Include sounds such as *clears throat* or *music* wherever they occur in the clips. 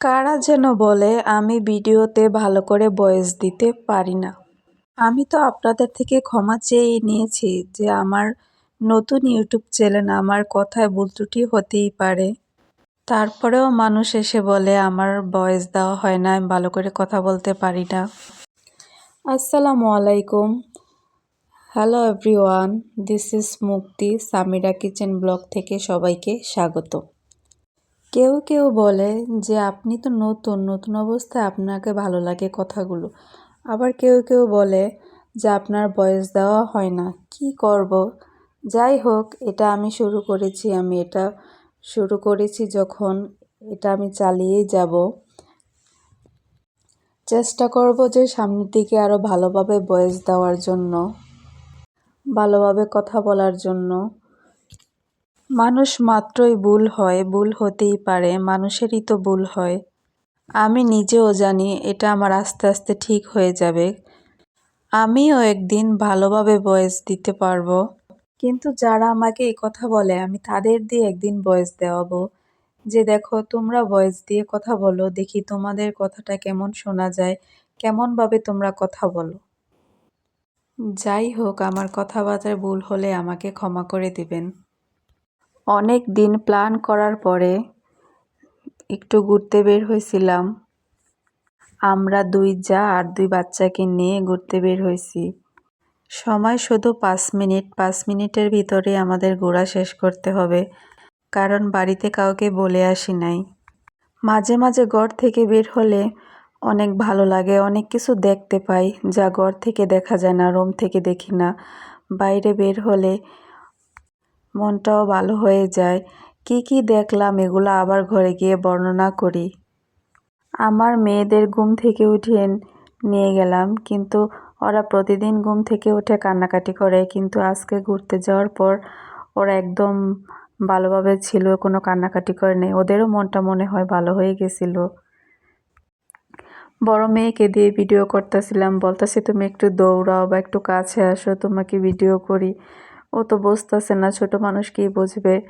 কারা যেন বলে, আমি ভিডিওতে ভালো করে ভয়েস দিতে পারি না। আমি তো আপনাদের থেকে ক্ষমা চেয়ে নিয়েছি যে আমার নতুন ইউটিউব চ্যানেল আমার কথায় ভুল ত্রুটি হতেই পারে। তারপরেও মানুষ এসে বলে, আমার ভয়েস দেওয়া হয় না, আমি ভালো করে কথা বলতে পারি না। আসসালামু আলাইকুম। হ্যালো এভরিওয়ান দিস ইজ মুক্তি সামিরা কিচেন ব্লগ থেকে সবাইকে স্বাগত। কেউ কেউ বলে যে, আপনি তো নতুন নতুন অবস্থায় আপনাকে ভালো লাগে কথাগুলো। আবার কেউ কেউ বলে যে, আপনার বয়স দেওয়া হয় না, কি করব? যাই হোক, এটা আমি শুরু করেছি, আমি এটা শুরু করেছি যখন এটা আমি চালিয়েই যাব। চেষ্টা করব যে, সামনের দিকে আরও ভালোভাবে বয়স দেওয়ার জন্য, ভালোভাবে কথা বলার জন্য। মানুষ মাত্রই ভুল হয়, ভুল হতেই পারে, মানুষেরই তো ভুল হয়। আমি নিজেও জানি এটা আমার আস্তে আস্তে ঠিক হয়ে যাবে। আমিও একদিন ভালোভাবে বয়েস দিতে পারব। কিন্তু যারা আমাকে এই কথা বলে, আমি তাদের দিয়ে একদিন বয়েস দেওয়াবো। যে দেখো, তোমরা ভয়েস দিয়ে কথা বলো, দেখি তোমাদের কথাটা কেমন শোনা যায়, কেমনভাবে তোমরা কথা বলো। যাই হোক, আমার কথাবার্তায় ভুল হলে আমাকে ক্ষমা করে দিবেন। অনেক দিন প্ল্যান করার পরে একটু ঘুরতে বের হয়েছিলাম। আমরা দুই যা আর দুই বাচ্চাকে নিয়ে ঘুরতে বের হয়েছি। সময় শুধু পাঁচ মিনিট, পাঁচ মিনিটের ভিতরে আমাদের ঘোরা শেষ করতে হবে, কারণ বাড়িতে কাউকে বলে আসি নাই। মাঝে মাঝে ঘর থেকে বের হলে অনেক ভালো লাগে, অনেক কিছু দেখতে পাই, যা ঘর থেকে দেখা যায় না, রুম থেকে দেখি না। বাইরে বের হলে মনটাও ভালো হয়ে যায়। কি কি দেখলাম এগুলো আবার ঘরে গিয়ে বর্ণনা করি। আমার মেয়েদের ঘুম থেকে উঠিয়ে নিয়ে গেলাম, কিন্তু ওরা প্রতিদিন ঘুম থেকে উঠে কান্নাকাটি করে, কিন্তু আজকে ঘুরতে যাওয়ার পর ওরা একদম ভালোভাবে ছিল, কোনো কান্নাকাটি করে নেই। ওদেরও মনটা মনে হয় ভালো হয়ে গেছিল। বড় মেয়েকে দিয়ে ভিডিও করতেছিলাম, বলতেছি, তুমি একটু দৌড়াও বা একটু কাছে আসো, তোমাকে ভিডিও করি। ও তো বুঝতেছে না, ছোট মানুষ কী বুঝবে?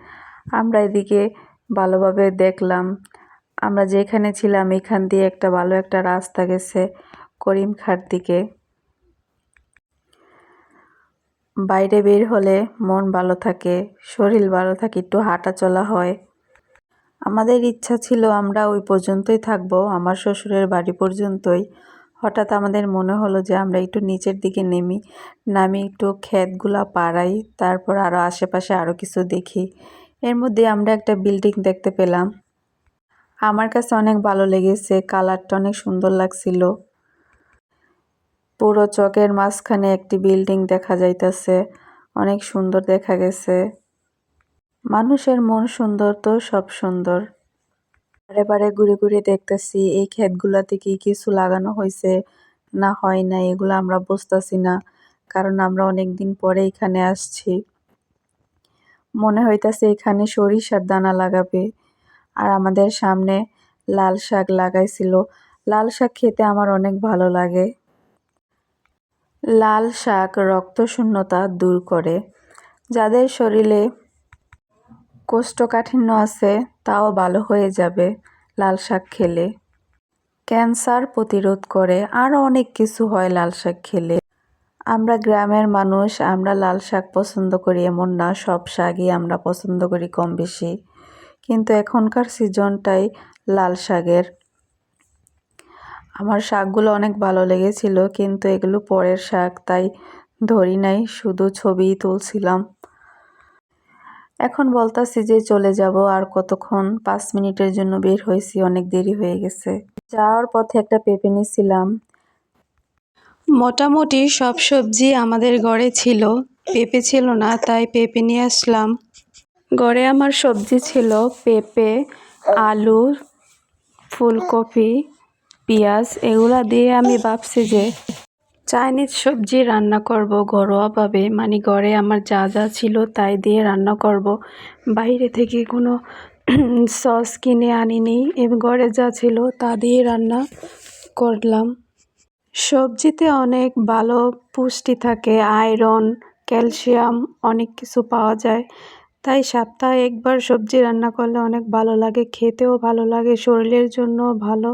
আমরা এদিকে ভালোভাবে দেখলাম। আমরা যেখানে ছিলাম, এখান দিয়ে একটা ভালো একটা রাস্তা গেছে করিম করিমখার দিকে। বাইরে বের হলে মন ভালো থাকে, শরীর ভালো থাকে, একটু হাঁটা চলা হয়। আমাদের ইচ্ছা ছিল আমরা ওই পর্যন্তই থাকব, আমার শ্বশুরের বাড়ি পর্যন্তই। হঠাৎ আমাদের মনে হলো যে আমরা একটু নিচের দিকে নেমি, নামি একটু ক্ষেতগুলা পাড়াই, তারপর আরও আশেপাশে আরও কিছু দেখি। এর মধ্যে আমরা একটা বিল্ডিং দেখতে পেলাম। আমার কাছে অনেক ভালো লেগেছে, কালারটা অনেক সুন্দর লাগছিল। পুরো চকের মাঝখানে একটি বিল্ডিং দেখা যাইতেছে, অনেক সুন্দর দেখা গেছে। মানুষের মন সুন্দর তো সব সুন্দর। বারে বারে ঘুরে ঘুরে দেখতেছি, এই ক্ষেতগুলাতে কি কিছু লাগানো হয়েছে না হয় না এগুলো আমরা বুঝতেছি না, কারণ আমরা অনেক দিন পরে এখানে আসছি। মনে হইতাছে এখানে সরিষার দানা লাগাবে। আর আমাদের সামনে লাল শাক লাগাইছিল। লাল শাক খেতে আমার অনেক ভালো লাগে। লাল শাক রক্তশূন্যতা দূর করে। যাদের শরীরে কোষ্ঠকাঠিন্য আছে, তাও ভালো হয়ে যাবে, লাল শাক খেলে। ক্যান্সার প্রতিরোধ করে, আরও অনেক কিছু হয় লাল শাক খেলে। আমরা গ্রামের মানুষ, আমরা লাল শাক পছন্দ করি এমন না, সব শাকই আমরা পছন্দ করি কম বেশি। কিন্তু এখনকার সিজনটাই লাল শাকের। আমার শাকগুলো অনেক ভালো লেগেছিল, কিন্তু এগুলো পরের শাক, তাই ধরি নাই, শুধু ছবিই তুলছিলাম। এখন বলতাছি যে চলে যাব আর কতক্ষণ? পাঁচ মিনিটের জন্য বের হয়েছি, অনেক দেরি হয়ে গেছে। যাওয়ার পথে একটা পেঁপে নিয়েছিলাম। মোটামুটি সব সবজি আমাদের ঘরে ছিল, পেঁপে ছিল না, তাই পেঁপে নিয়ে আসলাম। ঘরে আমার সবজি ছিল পেঁপে, আলু, ফুলকপি, পেঁয়াজ, এগুলা দিয়ে আমি ভাবছি যে চাইনিজ সবজি রান্না করব ঘরোয়াভাবে। মানে ঘরে আমার যা যা ছিল তাই দিয়ে রান্না করব। বাইরে থেকে কোনো *clears throat* সস কিনে আনিনি। ঘরে যা ছিল তা দিয়ে রান্না করলাম। সবজিতে অনেক ভালো পুষ্টি থাকে। আয়রন, ক্যালসিয়াম অনেক কিছু পাওয়া যায়। তাই সপ্তাহে একবার সবজি রান্না করলে অনেক ভালো লাগে। খেতেও ভালো লাগে। শরীরের জন্য ভালো।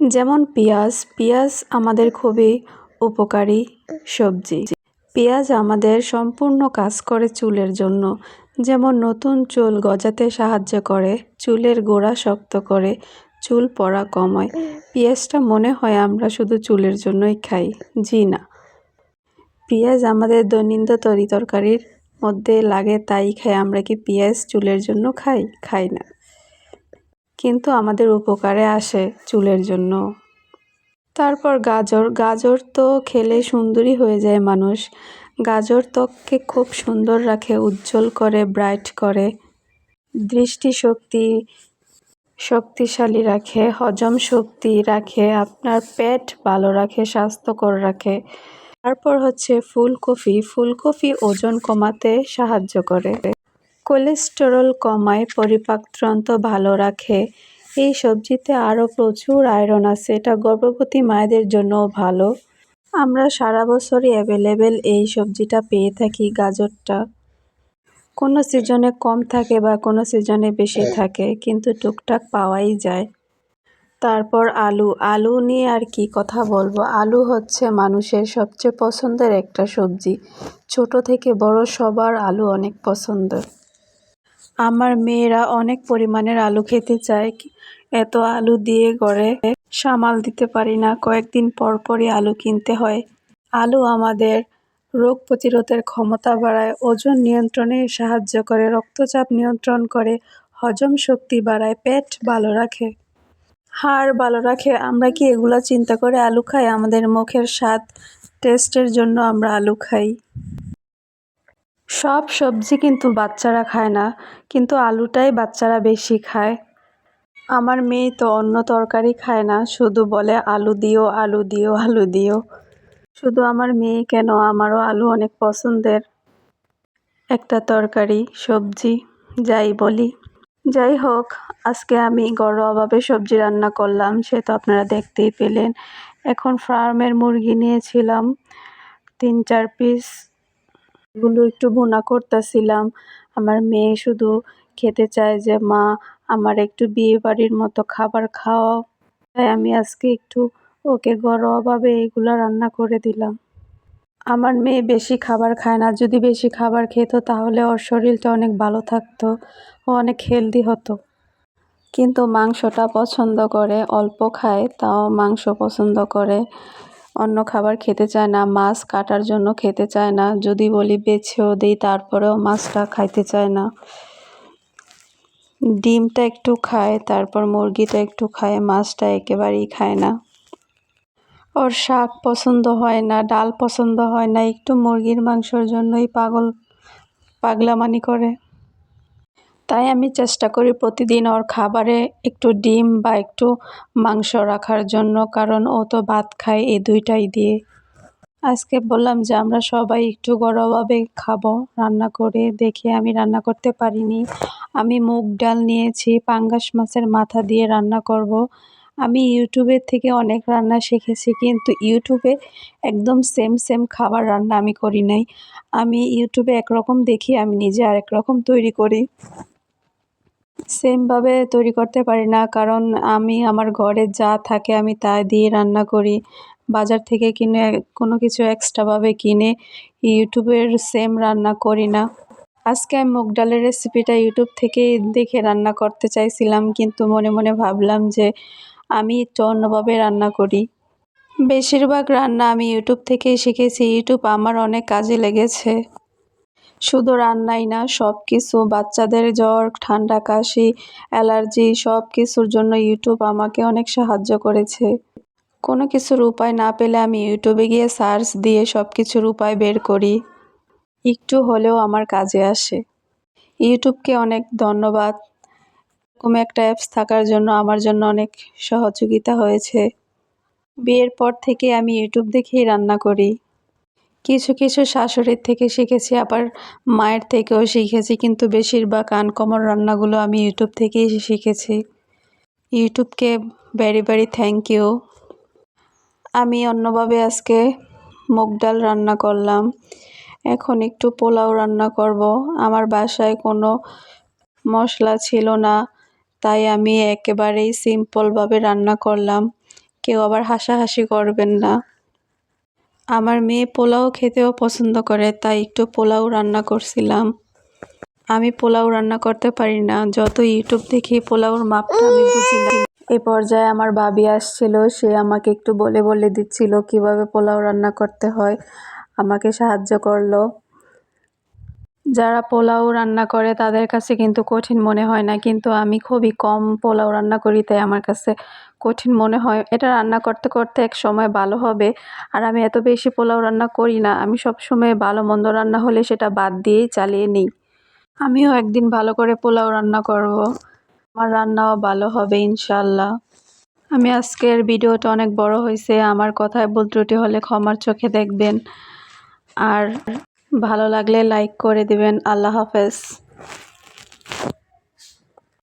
যেমন পেঁয়াজ। পেঁয়াজ আমাদের খুবই উপকারী সবজি। পেঁয়াজ আমাদের সম্পূর্ণ কাজ করে চুলের জন্য। যেমন নতুন চুল গজাতে সাহায্য করে, চুলের গোড়া শক্ত করে, চুল পড়া কমায় পেঁয়াজটা মনে হয় আমরা শুধু চুলের জন্যই খাই, জি না। পেঁয়াজ আমাদের দৈনন্দিন তরি তরকারির মধ্যে লাগে, তাই খাই। আমরা কি পেঁয়াজ চুলের জন্য খাই? খাই না। কিন্তু আমাদের উপকারে আসে চুলের জন্য। তারপর গাজর। গাজর তো খেলে সুন্দরী হয়ে যায় মানুষ। গাজর ত্বককে খুব সুন্দর রাখে, উজ্জ্বল করে, ব্রাইট করে। দৃষ্টিশক্তি শক্তিশালী রাখে, হজম শক্তি রাখে, আপনার পেট ভালো রাখে, স্বাস্থ্যকর রাখে। তারপর হচ্ছে ফুলকপি। ফুলকপি ওজন কমাতে সাহায্য করে। কোলেস্টেরল কমায় পরিপাকতন্ত্র ভালো রাখে। এই সবজিতে আরও প্রচুর আয়রন আছে। এটা গর্ভবতী মায়েদের জন্যও ভালো। আমরা সারা বছরই অ্যাভেলেবেল এই সবজিটা পেয়ে থাকি গাজরটা। কোনো সিজনে কম থাকে বা কোনো সিজনে বেশি থাকে কিন্তু টুকটাক পাওয়াই যায়। তারপর আলু। আলু নিয়ে আর কি কথা বলব? আলু হচ্ছে মানুষের সবচেয়ে পছন্দের একটা সবজি। ছোট থেকে বড় সবার আলু অনেক পছন্দ আমার মেয়েরা অনেক পরিমাণের আলু খেতে চায়। এত আলু দিয়ে গড়ে সামাল দিতে পারি না। কয়েকদিন পর পরই আলু কিনতে হয়। আলু আমাদের রোগ প্রতিরোধের ক্ষমতা বাড়ায়, ওজন নিয়ন্ত্রণে সাহায্য করে, রক্তচাপ নিয়ন্ত্রণ করে, হজম শক্তি বাড়ায়, পেট ভালো রাখে। হাড় ভালো রাখে। আমরা কি এগুলো চিন্তা করে আলু খাই? আমাদের মুখের স্বাদ টেস্টের জন্য আমরা আলু খাই। সব সবজি কিন্তু বাচ্চারা খায় না, কিন্তু আলুটাই বাচ্চারা বেশি খায়। আমার মেয়ে তো অন্য তরকারি খায় না, শুধু বলে আলু দিও আলু দিও আলু দিও। শুধু আমার মেয়ে কেন? আমারও আলু অনেক পছন্দের। একটা তরকারি, সবজি, যাই বলি। যাই হোক, আজকে আমি ঘরোয়াভাবে সবজি রান্না করলাম, সে তো আপনারা দেখতেই পেলেন। এখন ফার্মের মুরগি নিয়েছিলাম, তিন চার পিস এগুলো একটু ভুনা করতেছিলাম। আমার মেয়ে শুধু খেতে চায় যে, মা, আমার একটু বিয়ে বাড়ির মতো খাবার খাওয়াও তাই আমি আজকে একটু ওকে ঘরোয়াভাবে এগুলো রান্না করে দিলাম। আমার মেয়ে বেশি খাবার খায় না। যদি বেশি খাবার খেত, তাহলে ওর শরীরটা অনেক ভালো থাকতো। ও অনেক হেলদি হতো। কিন্তু মাংসটা পছন্দ করে, অল্প খায়, তাও মাংস পছন্দ করে। অন্য খাবার খেতে চায় না, মাছ কাটার জন্য খেতে চায় না। যদি বলি বেছেও দিই, তারপরেও মাছটা খাইতে চায় না। ডিমটা একটু খায়, তারপর মুরগিটা একটু খায়, মাছটা একেবারেই খায় না। ওর শাক পছন্দ হয় না, ডাল পছন্দ হয় না, একটু মুরগির মাংসর জন্যই পাগল, পাগলামানি করে। তাই আমি চেষ্টা করি প্রতিদিন ওর খাবারে একটু ডিম বা একটু মাংস রাখার জন্য, কারণ ও তো ভাত খায় এই দুইটাই দিয়ে। আজকে বললাম যে আমরা সবাই একটু ঘরোয়াভাবে খাব, রান্না করে দেখে আমি রান্না করতে পারিনি। আমি মুগ ডাল নিয়েছি, পাঙ্গাস মাছের মাথা দিয়ে রান্না করব। আমি ইউটিউবের থেকে অনেক রান্না শিখেছি, কিন্তু ইউটিউবে একদম সেম সেম খাবার রান্না আমি করি নাই। আমি ইউটিউবে একরকম দেখি, আমি নিজে আরেক রকম তৈরি করি। সেমভাবে তৈরি করতে পারি না, কারণ আমি আমার ঘরে যা থাকে আমি তা দিয়ে রান্না করি। বাজার থেকে কিনে কোনো কিছু এক্সট্রাভাবে কিনে ইউটিউবের সেম রান্না করি না। আজকে আমি মুগ ডালের রেসিপিটা ইউটিউব থেকে দেখে রান্না করতে চাইছিলাম, কিন্তু মনে মনে ভাবলাম যে আমি একটু অন্যভাবে রান্না করি। বেশিরভাগ রান্না আমি ইউটিউব থেকেই শিখেছি। ইউটিউব আমার অনেক কাজে লেগেছে। শুধু রান্নাই না সব কিছু বাচ্চাদের জ্বর, ঠান্ডা, কাশি, অ্যালার্জি সব কিছুর জন্য ইউটিউব আমাকে অনেক সাহায্য করেছে। কোনো কিছুর উপায় না পেলে আমি ইউটিউবে গিয়ে সার্চ দিয়ে সব কিছুর উপায় বের করি। একটু হলেও আমার কাজে আসে। ইউটিউবকে অনেক ধন্যবাদ। এরকম একটা অ্যাপস থাকার জন্য আমার জন্য অনেক সহযোগিতা হয়েছে। বিয়ের পর থেকে আমি ইউটিউব দেখেই রান্না করি। কিছু কিছু শাশুড়ির থেকে শিখেছি, আবার মায়ের থেকেও শিখেছি, কিন্তু বেশিরভাগ আনকমন রান্নাগুলো আমি ইউটিউব থেকেই শিখেছি। ইউটিউবকে ভেরি ভেরি থ্যাংক ইউ আমি অন্যভাবে আজকে মুগ ডাল রান্না করলাম। এখন একটু পোলাও রান্না করব। আমার বাসায় কোনো মশলা ছিল না, তাই আমি একেবারেই সিম্পলভাবে রান্না করলাম। কেউ আবার হাসাহাসি করবেন না। আমার মেয়ে পোলাও খেতেও পছন্দ করে তাই একটু পোলাও রান্না করছিলাম। আমি পোলাও রান্না করতে পারি না যত ইউটিউব দেখি পোলাওর মাপটা আমি বুঝি না। এ পর্যায়ে আমার ভাবি আসছিল সে আমাকে একটু বলে বলে দিচ্ছিল কীভাবে পোলাও রান্না করতে হয়। আমাকে সাহায্য করল। যারা পোলাও রান্না করে তাদের কাছে কিন্তু কঠিন মনে হয় না। কিন্তু আমি খুবই কম পোলাও রান্না করি, তাই আমার কাছে কঠিন মনে হয়। এটা রান্না করতে করতে এক সময় ভালো হবে। আর আমি এত বেশি পোলাও রান্না করি না। আমি সব সময় ভালো মন্দ রান্না হলে সেটা বাদ দিয়েই চালিয়ে নিই। আমিও একদিন ভালো করে পোলাও রান্না করব। আমার রান্নাও ভালো হবে ইনশাল্লাহ আমি আজকের ভিডিওটা অনেক বড় হয়েছে। আমার কথায় ভুল ত্রুটি হলে ক্ষমার চোখে দেখবেন। আর ভালো লাগলে লাইক করে দিবেন। আল্লাহ হাফেজ।